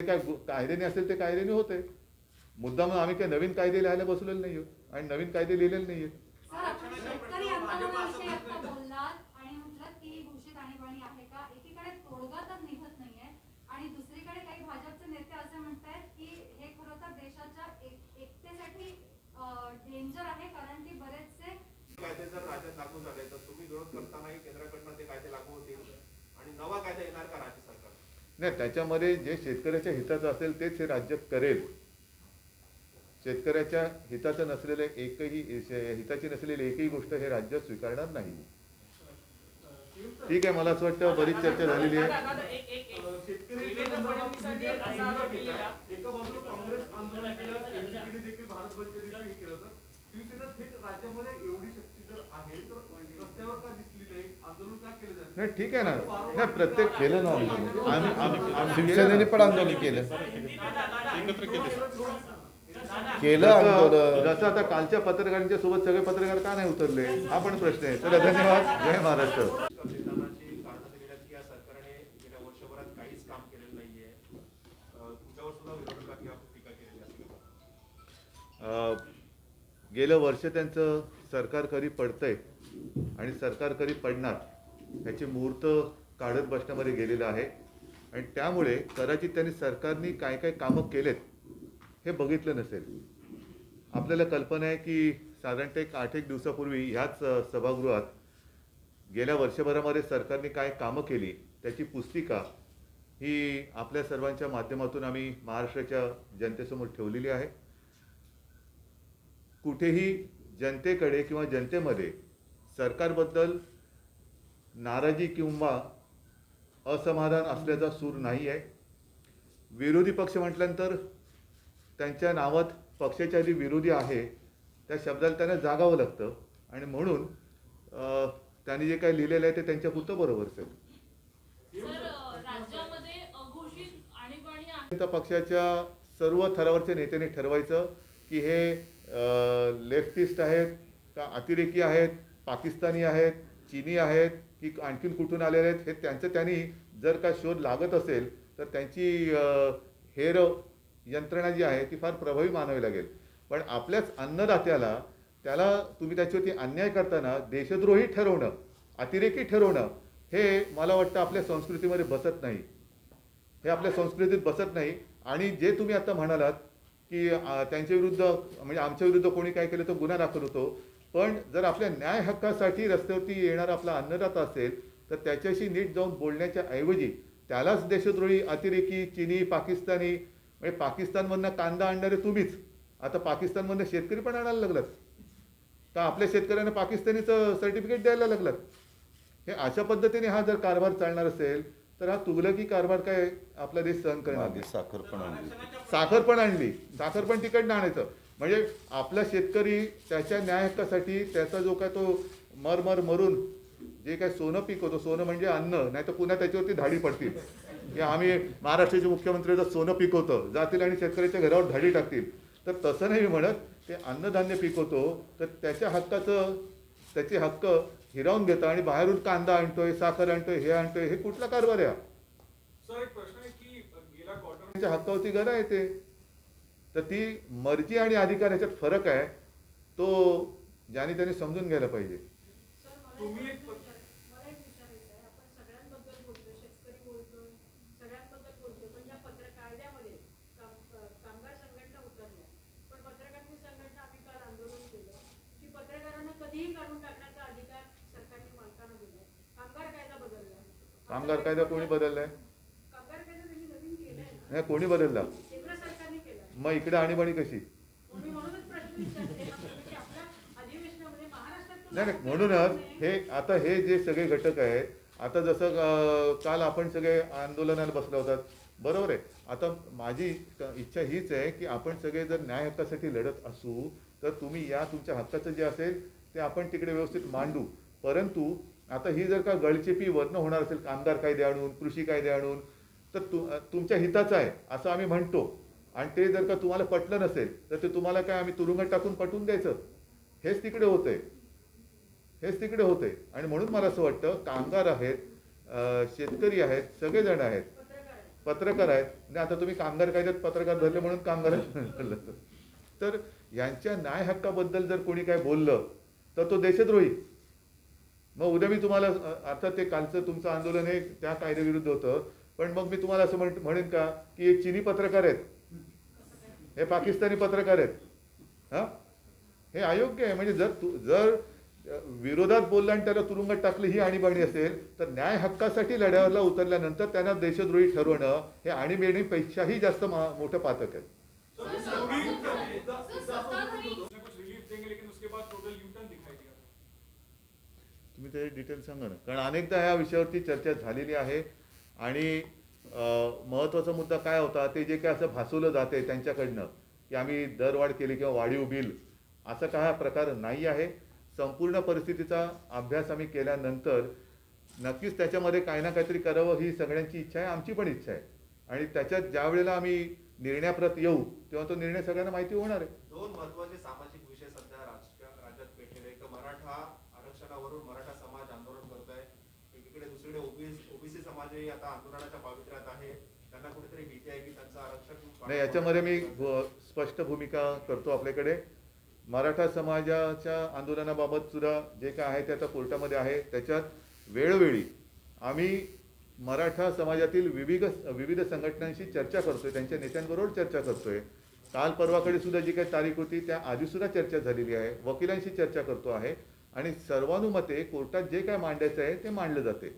ते काय कायद्याने असेल ते कायद्याने होते मुद्दाम आम्ही काही नवीन कायदे लिहायला बसलेलो नाही आहोत आणि नवीन कायदे लिहिलेले नाही आहेत सर, आपण शेतकरी आंदोलनाविषयी आता बोललात आणि म्हटलं की घोषित आणीबाणी आहे का? एकीकडे तोडगा तर निघत नाहीये आणि दुसरीकडे काही भाजपचे नेते असे म्हणतायत की हे खरं तर देशाच्या एक- एकतेसाठी डेंजर आहे कारण की बरेचसे कायदे जर राज्यात लागू झाले तर तुम्ही विरोध करतानाही केंद्राकडनं ते कायदे लागू होतील. आणि नवा कायदा येणार का राज्य सरकार नाही त्याच्यामध्ये जे शेतकऱ्याच्या हिताचं असेल तेच हे राज्य करेल. शेतकऱ्याच्या हिताचं नसलेले एकही हिताची नसलेली एकही गोष्ट हे राज्य स्वीकारणार नाही. ठीक आहे मला असं वाटतं बरीच चर्चा झालेली आहे. तर नाही? आंदोलन का केलं जात नाही? ठीक आहे ना. नाही प्रत्येक केलं ना आम्ही शिवसेनेने पण आंदोलन केलं. केलं जसं आंदोलन. जसं आता कालच्या पत्रकारांच्या सोबत सगळे पत्रकार का नाही उतरले? हा पण प्रश्न आहे. चला धन्यवाद. जय महाराष्ट्र. गेलं वर्ष त्यांचं सरकार कधी पडतंय आणि सरकार कधी पडणार ह्याची मुहूर्त काढत बसण्यामध्ये गेलेलं आहे. आणि त्यामुळे कदाचित त्यांनी सरकारने काय काय कामं केलेत हे बघितलं नसेल. आपल्याला कल्पना आहे की साधारणतः एक आठ एक दिवसापूर्वी ह्याच सभागृहात गेल्या वर्षभरामध्ये सरकारने काय कामं केली त्याची पुस्तिका ही आपल्या सर्वांच्या माध्यमातून आम्ही महाराष्ट्राच्या जनतेसमोर ठेवलेली आहे. कुठेही जनतेकडे किंवा जनतेमध्ये सरकारबद्दल नाराजी किंवा असमाधान असल्याचा सूर नाही आहे. विरोधी पक्ष म्हटल्यानंतर त्यांच्या नावात पक्षाच्या आधी विरोधी आहे त्या शब्दाला त्यांना जागावं लागतं. आणि म्हणून त्यांनी जे काही लिहिलेलं आहे ते त्यांच्या पुरतं बरोबर आहे. पक्षाच्या सर्व थरावरच्या नेत्यांनी ठरवायचं की हे लेफ्टिस्ट आहेत का अतिरेकी आहेत पाकिस्तानी आहेत चीनी आहेत की आणखीन कुठून आलेले आहेत हे त्यांचं त्यांनी जर का शोध लागत असेल तर त्यांची हेर यंत्रणा जी आहे ती फार प्रभावी मानावी लागेल. पण आपल्याच अन्नदात्याला त्याला तुम्ही त्याच्यावरती अन्याय करताना देशद्रोही ठरवणं अतिरेकी ठरवणं हे मला वाटतं आपल्या संस्कृतीमध्ये बसत नाही. हे आपल्या संस्कृतीत बसत नाही. आणि जे तुम्ही आता म्हणालात की त्यांच्या विरुद्ध म्हणजे आमच्या विरुद्ध कोणी काय केलं तर गुन्हा दाखल होतो. पण जर आपल्या न्याय हक्कासाठी रस्त्यावरती येणारा आपला अन्नदाता असेल तर त्याच्याशी नीट जाऊन बोलण्याच्या ऐवजी त्यालाच देशद्रोही अतिरेकी चिनी पाकिस्तानी म्हणजे पाकिस्तानमधनं कांदा आणणारे तुम्हीच. आता पाकिस्तानमधनं शेतकरी पण आणायला लागलात. का आपल्या शेतकऱ्यांना पाकिस्तानीचं सर्टिफिकेट द्यायला लागलात. हे अशा पद्धतीने हा जर कारभार चालणार असेल तर हा तुगलकी कारभार काय आपला देश सहन करणार. साखर पण आणली. साखर पण आणली. साखर पण तिकडनं आणायचं. म्हणजे आपला शेतकरी त्याच्या न्याय हक्कासाठी त्याचा जो काय तो मरमर मरून जे काय सोनं पिकवतो सोनं म्हणजे अन्न नाही तर पुन्हा त्याच्यावरती धाडी पडतील. की आम्ही महाराष्ट्राचे मुख्यमंत्री जर सोनं पिकवतं जातील आणि शेतकऱ्याच्या घरावर धाडी टाकतील. तर तसं नाही म्हणत ते अन्नधान्य पिकवतो तर त्याच्या हक्काचं त्याचे हक्क हिरावून घेतं आणि बाहेरून कांदा आणतोय साखर आणतोय हे आणतोय हे कुठला कारभार आहे हा? सर एक प्रश्न आहे की गेल्या क्वार्टर त्यांच्या हक्कावरती गदा येते तर ती मर्जी आणि अधिकार ह्याच्यात फरक आहे तो ज्याने त्याने समजून घ्यायला पाहिजे तुम्ही एक मला एक विचारायचं आहे आपण सगळ्यांबद्दल बोलतोय शेतकरी बोलतोय सगळ्यांबद्दल बोलतोय पण या पत्र कायद्यामध्ये काम- कामगार संघटना उतरल्या पण पत्रकार संघटना आम्ही काल आंदोलन केलं की पत्रकारांना कधीही काढून टाकण्याचा अधिकार सरकारने मालकांना दिलाय कामगार कायदा बदलला कामगार कायदा कोणी बदललाय? नाही कोणी बदलला? मग इकडे आणीबाणी कशी? मी म्हणूनच प्रश्न विचारते की आपल्या अधिवेशनामध्ये महाराष्ट्रात तो नाही म्हणूनच हे आता हे जे सगळे घटक आहेत आता जसं काल आपण सगळे आंदोलनाला बसलो होतात. बरोबर आहे. आता माझी इच्छा हीच आहे की आपण सगळे जर न्याय हक्कासाठी लढत असू तर तुम्ही या तुमच्या हक्काचं जे असेल ते आपण तिकडे व्यवस्थित मांडू. परंतु आता ही जर का गळचेपी वर्ण होणार असेल कामगार कायदे आणून कृषी कायदे आणून तर तु तुमच्या हिताचं आहे असं आम्ही म्हणतो. आणि ते जर का तुम्हाला पटलं नसेल तर ते तुम्हाला काय आम्ही तुरुंगात टाकून पटवून द्यायचं? हेच तिकडे होतंय. हेच तिकडे होतंय. आणि म्हणून मला असं वाटतं कामगार आहेत शेतकरी आहेत सगळेजण आहेत. पत्रकार आहेत. आणि आता तुम्ही कामगार कायद्यात पत्रकार धरले म्हणून कामगार धरलं. तर यांच्या न्याय हक्काबद्दल जर कोणी काय बोललं तर तो देशद्रोही. मग उद्या मी तुम्हाला आता अर्थात ते कालचं तुमचं आंदोलन हे त्या कायद्याविरुद्ध होतं पण मग मी तुम्हाला असं म्हण म्हणेन का की हे चिनी पत्रकार आहेत. हे पाकिस्तानी पत्रकार आहेत. हा? हे अयोग्य आहे. म्हणजे जर तू जर विरोधात बोलला आणि त्याला तुरुंगात टाकली ही आणीबाणी असेल तर न्याय हक्कासाठी लढ्याला उतरल्यानंतर त्यांना देशद्रोही ठरवणं हे आणीबाणीपेक्षाही जास्त मोठं पातक आहे. तुम्ही त्याचे डिटेल सांगा ना. कारण अनेकदा या विषयावरती चर्चा झालेली आहे आणि महत्त्वाचा मुद्दा काय होता ते जे काय असं भासवलं जाते त्यांच्याकडनं की आम्ही दरवाढ केली किंवा वाढीव बिल असा काय प्रकार नाही आहे. संपूर्ण परिस्थितीचा अभ्यास आम्ही केल्यानंतर नक्कीच त्याच्यामध्ये काही ना काहीतरी करावं ही सगळ्यांची इच्छा आहे आमची पण इच्छा आहे. आणि त्याच्यात ज्या वेळेला आम्ही निर्णयाप्रत येऊ तेव्हा तो निर्णय सगळ्यांना माहिती होणार आहे. दोन महत्त्वाचे सामाजिक विषय सध्या राजकीय राज्यात पेटलेले एक मराठा आरक्षणावरून मराठा समाज आंदोलन करत आहे एकीकडे दुसरीकडे ओबीसी आता आंदोलनाच्या पावित्र्यात आहे. त्यांना कुठेतरी भीती आहे की त्यांचं आरक्षण नाही याच्यामध्ये मी स्पष्ट भूमिका करतो आपल्याकडे. मराठा समाजाच्या आंदोलनाबाबत सुद्धा जे काय आहे ते आता कोर्टामध्ये आहे. त्याच्यात वेळोवेळी आम्ही मराठा समाजातील विविध विविध संघटनांशी चर्चा करतोय. त्यांच्या नेत्यांबरोबर चर्चा करतोय. काल परवाकडे सुद्धा जी काही तारीख होती त्या आधी सुद्धा चर्चा झालेली आहे. वकिलांशी चर्चा करतो आहे. आणि सर्वानुमते कोर्टात जे काय मांडायचं आहे ते मांडलं जाते.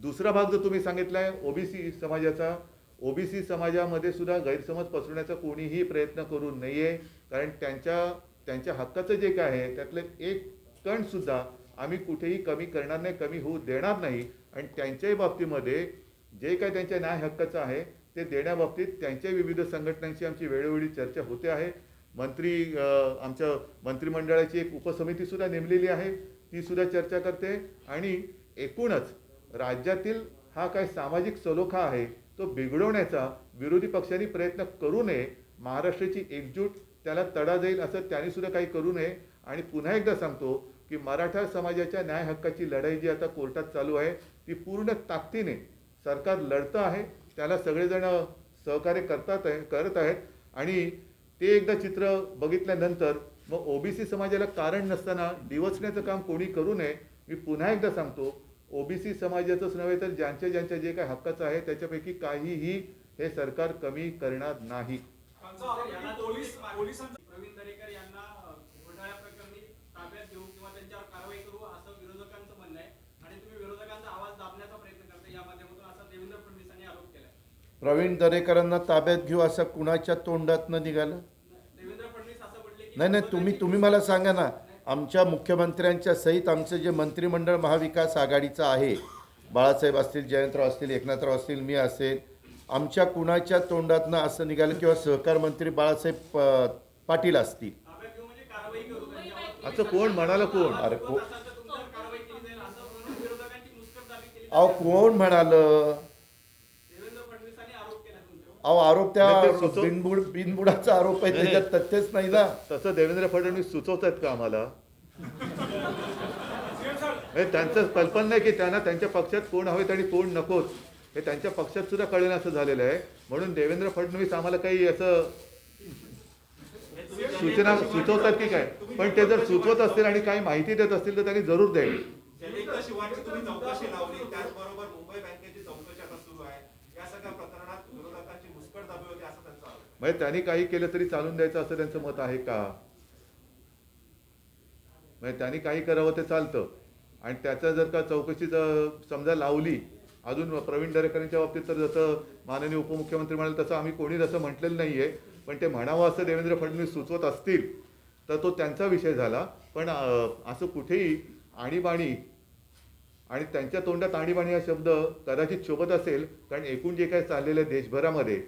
दुसरा भाग जो तुम्ही सांगितलाय ओबीसी समाजाचा ओबीसी समाजामध्ये सुद्धा गैरसमज पसरवण्याचा कोणीही प्रयत्न करू नये कारण त्यांच्या त्यांच्या हक्काचं जे काय आहे त्यातलं एक कण सुद्धा आम्ही कुठेही कमी करणार नाही कमी होऊ देणार नाही. आणि त्यांच्याही बाबतीमध्ये जे काय त्यांच्या न्याय हक्काचं आहे ते देण्याबाबतीत त्यांच्या विविध संघटनांची आमची वेळोवेळी चर्चा होते आहे. मंत्री आमच्या मंत्रिमंडळाची एक उपसमितीसुद्धा नेमलेली आहे ती सुद्धा चर्चा करते. आणि एकूणच राज्यातील हा काय सामाजिक सलोखा आहे तो बिघडवण्याचा विरोधी पक्षांनी प्रयत्न करू नये. महाराष्ट्राची एकजूट त्याला तडा जाईल असं त्यांनी सुद्धा काही करू नये. आणि पुन्हा एकदा सांगतो की मराठा समाजाच्या न्याय हक्काची लढाई जी आता कोर्टात चालू आहे ती पूर्ण ताकदीने सरकार लढतं आहे. त्याला सगळेजण सहकार्य करतात आहे करत आहेत. आणि ते एकदा चित्र बघितल्यानंतर मग ओबीसी समाजाला कारण नसताना डिवचण्याचं काम कोणी करू नये मी पुन्हा एकदा सांगतो ओबीसी समाजाचंच नव्हे तर ज्यांच्या ज्यांच्या जे काही हक्काचं आहे त्याच्यापैकी काहीही हे सरकार कमी करणार नाही. प्रवीण दरेकरांना ताब्यात घेऊ असं कुणाच्या तोंडातनं निघालं? नाही नाही तुम्ही तुम्ही मला सांगा ना. आमच्या मुख्यमंत्र्यांच्या सहित आमचं जे मंत्रिमंडळ महाविकास आघाडीचं आहे बाळासाहेब असतील जयंतराव असतील एकनाथराव असतील मी असेल आमच्या कुणाच्या तोंडातनं असं निघालं किंवा सहकार मंत्री बाळासाहेब पाटील असतील? असं कोण म्हणाला कोण? अरे को अहो कोण म्हणालं? अहो आरोप त्या बिनबुड बिनबुडाचा आरोप आहे. त्याच्यात तथ्यच नाही ना. तसं देवेंद्र फडणवीस सुचवत आहेत का आम्हाला? त्यांचं कल्पना नाही की त्यांना त्यांच्या पक्षात कोण हवेत आणि कोण नकोत. हे त्यांच्या पक्षात सुद्धा कळेल असं झालेलं आहे. म्हणून देवेंद्र फडणवीस आम्हाला काही असं सूचना सुचवतात की काय? पण ते जर सुचवत असतील आणि काही माहिती देत असतील तर त्यांनी जरूर द्यावी. जयंत शिवाची तुम्ही चौकशी लावली. त्याचबरोबर मुंबई बँकेची चौकशी आता सुरू आहे. या सगळ्या प्रकरणात विरोधकांची मुस्कटदाबी होती असं त्यांचा आरोप आहे. म्हणजे त्यांनी काही केलं तरी चालून द्यायचं असं त्यांचं मत आहे का? म्हणजे त्यांनी काही करावं ते चालतं. आणि त्याचं जर का चौकशी जर समजा लावली अजून प्रवीण दरेकरांच्या बाबतीत तर जसं माननीय उपमुख्यमंत्री म्हणाले तसं आम्ही कोणी तसं म्हटलेलं नाही आहे पण ते म्हणावं असं देवेंद्र फडणवीस सुचवत असतील तर तो त्यांचा विषय झाला. पण असं कुठेही आणीबाणी आणि त्यांच्या तोंडात आणीबाणी हा शब्द कदाचित शोभत असेल कारण एकूण जे काही चाललेलं आहे देशभरामध्ये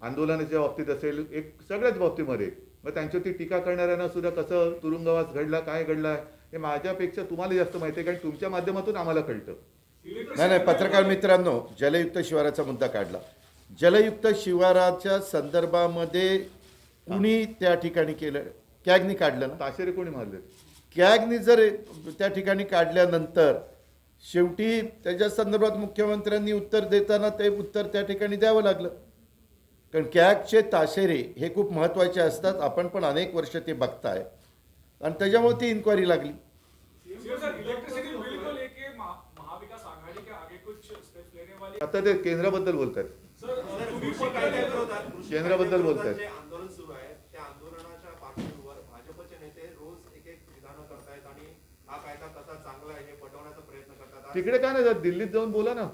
आंदोलनाच्या बाबतीत असेल एक सगळ्याच बाबतीमध्ये मग त्यांच्यावरती टीका करणाऱ्यांना सुद्धा कसं तुरुंगवास घडला काय घडला हे माझ्यापेक्षा तुम्हाला जास्त माहिती आहे कारण तुमच्या माध्यमातून आम्हाला कळतं. नाही नाही पत्रकार मित्रांनो जलयुक्त शिवाराचा मुद्दा काढला. जलयुक्त शिवाराच्या संदर्भामध्ये कुणी त्या ठिकाणी केलं? कॅगनी काढलं ना? ताशेरे कोणी मारले? कॅगनी जर त्या ठिकाणी काढल्यानंतर शेवटी त्याच्या संदर्भात मुख्यमंत्र्यांनी उत्तर देताना ते उत्तर त्या ठिकाणी द्यावं लागलं. कारण कॅगचे ताशेरे हे खूप महत्त्वाचे असतात. आपण पण अनेक वर्ष ते बघताय. आणि त्याच्यामुळे ती इन्क्वायरी लागली. सीएम सर इलेक्ट्रिसिटी बिल को लेके महा- महाविकास आघाड़ी के आगे कुछ स्टेप्स लेने वाली आता ते केंद्राबद्दल बोलतात केंद्राबद्दल कायद्याविरोधात बोलतायत. जे आंदोलन सुरू आहे त्या आंदोलनाच्या पार्श्वभूमीवर भाजपचे नेते रोज एक एक विधानं करतायत आणि हा कायदा कसा चांगला आहे हे पटवण्याचा प्रयत्न करतात. आज तिकडे काय नाही दिल्लीत जाऊन बोला ना.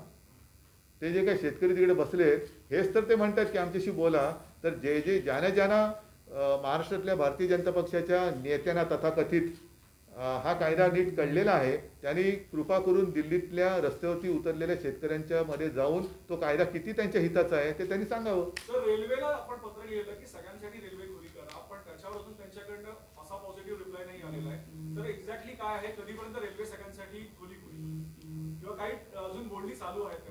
ते जे काही शेतकरी तिकडे बसलेत हेच तर ते म्हणतात की आमच्याशी बोला. तर जे जे ज्याने ज्यांना महाराष्ट्रातल्या भारतीय जनता पक्षाच्या नेत्यांना तथाकथित हा कायदा नीट कळलेला आहे त्यांनी कृपा करून दिल्लीतल्या रस्त्यावरती उतरलेल्या शेतकऱ्यांच्या मध्ये जाऊन तो कायदा किती त्यांच्या हिताचा आहे ते त्यांनी सांगावं. सर रेल्वेला आपण पत्र लिहिलं की सगळ्यांसाठी रेल्वे खुली करा पण त्याच्यावर अजून त्यांच्याकडनं असा पॉझिटिव्ह रिप्लाय नाही आलेला आहे. तर एक्झॅक्टली काय आहे? कधीपर्यंत रेल्वे सगळ्यांसाठी खुली खुली किंवा काही अजून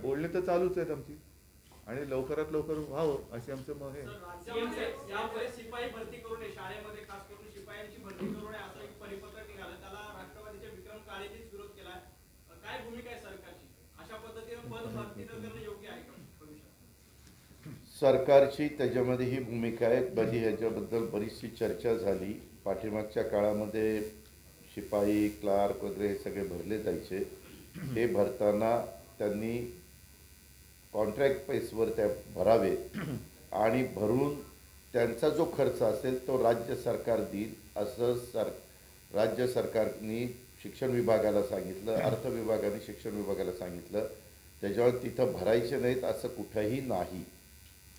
बोलणी तर चालूच आहेत आमची. आणि लवकरात लवकर व्हावं असे आमचं मत आहे. सर, राज्यामध्ये यापुढे शिपाई भरती करू नये शाळेमध्ये खास करून शिपायांची भरती करू नये असं एक परिपत्रक निघालं. त्याला राष्ट्रवादीचे विक्रम काळेजीच विरोध केलाय काय भूमिका आहे सरकारची? अशा पद्धतीने पद भरती न करणं योग्य आहे का भविष्यात? सरकारची त्याच्यामध्ये ही भूमिका आहे बरी ह्याच्याबद्दल बरीचशी चर्चा झाली. पाठीमागच्या काळामध्ये शिपाई क्लार्क वगैरे हे सगळे भरले जायचे. हे भरताना त्यांनी कॉन्ट्रॅक्ट पेसवर त्या भरावे. आणि भरून त्यांचा जो खर्च असेल तो राज्य सरकार देईल असं सर राज्य सरकारनी शिक्षण विभागाला सांगितलं अर्थ विभागाने शिक्षण विभागाला सांगितलं. त्याच्यावर तिथं भरायचे नाहीत असं कुठंही नाही.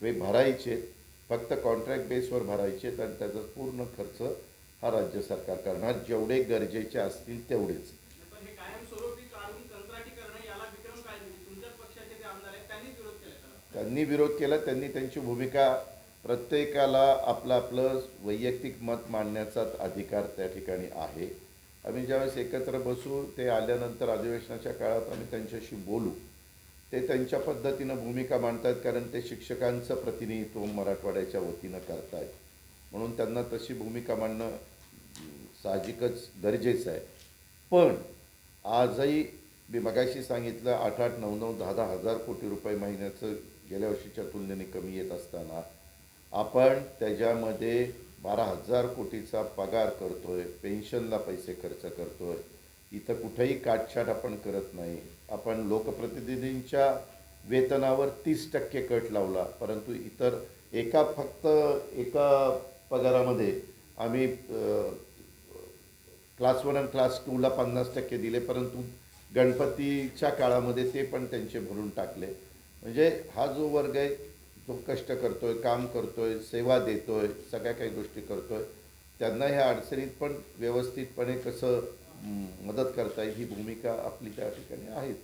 ते भरायचे फक्त कॉन्ट्रॅक्ट बेसवर भरायचे आणि त्याचा पूर्ण खर्च हा राज्य सरकार करणार. जेवढे गरजेचे असतील तेवढेच पण हे कायमस्वरूपी काढून कंत्राटी करणं याला विक्रम काळेजी तुमच्याच पक्षाचे ते आमदार आहेत त्यांनीच विरोध केला त्याला त्यांनी विरोध केला त्यांनी त्यांची भूमिका प्रत्येकाला आपलं आपलं वैयक्तिक मत मांडण्याचा अधिकार त्या ठिकाणी आहे. आम्ही ज्यावेळेस एकत्र बसू ते आल्यानंतर अधिवेशनाच्या काळात आम्ही त्यांच्याशी बोलू. ते त्यांच्या पद्धतीनं भूमिका मांडतात कारण ते शिक्षकांचं प्रतिनिधित्व मराठवाड्याच्या वतीनं करतायत. म्हणून त्यांना तशी भूमिका मांडणं साहजिकच गरजेचं आहे. पण आजही मी मगाशी सांगितलं आठ आठ नऊ नऊ दहा दहा हजार कोटी रुपये महिन्याचं गेल्या वर्षीच्या तुलनेने कमी येत असताना आपण त्याच्यामध्ये बारा हजार कोटीचा पगार करतो आहे पेन्शनला पैसे खर्च करतो आहे इथं कुठेही काटछाट आपण करत नाही. आपण लोकप्रतिनिधींच्या वेतनावर तीस टक्के कट लावला परंतु इतर एका फक्त एका पगारामध्ये आम्ही क्लास वन आणि क्लास टूला पन्नास टक्के दिले परंतु गणपतीच्या काळामध्ये ते पण त्यांचे भरून टाकले. म्हणजे हा जो वर्ग आहे तो कष्ट करतोय काम करतोय सेवा देतोय सगळ्या काही गोष्टी करतोय त्यांना ह्या अडचणीत पण व्यवस्थितपणे कसं मदत करता येईल ही भूमिका आपली त्या ठिकाणी आहेच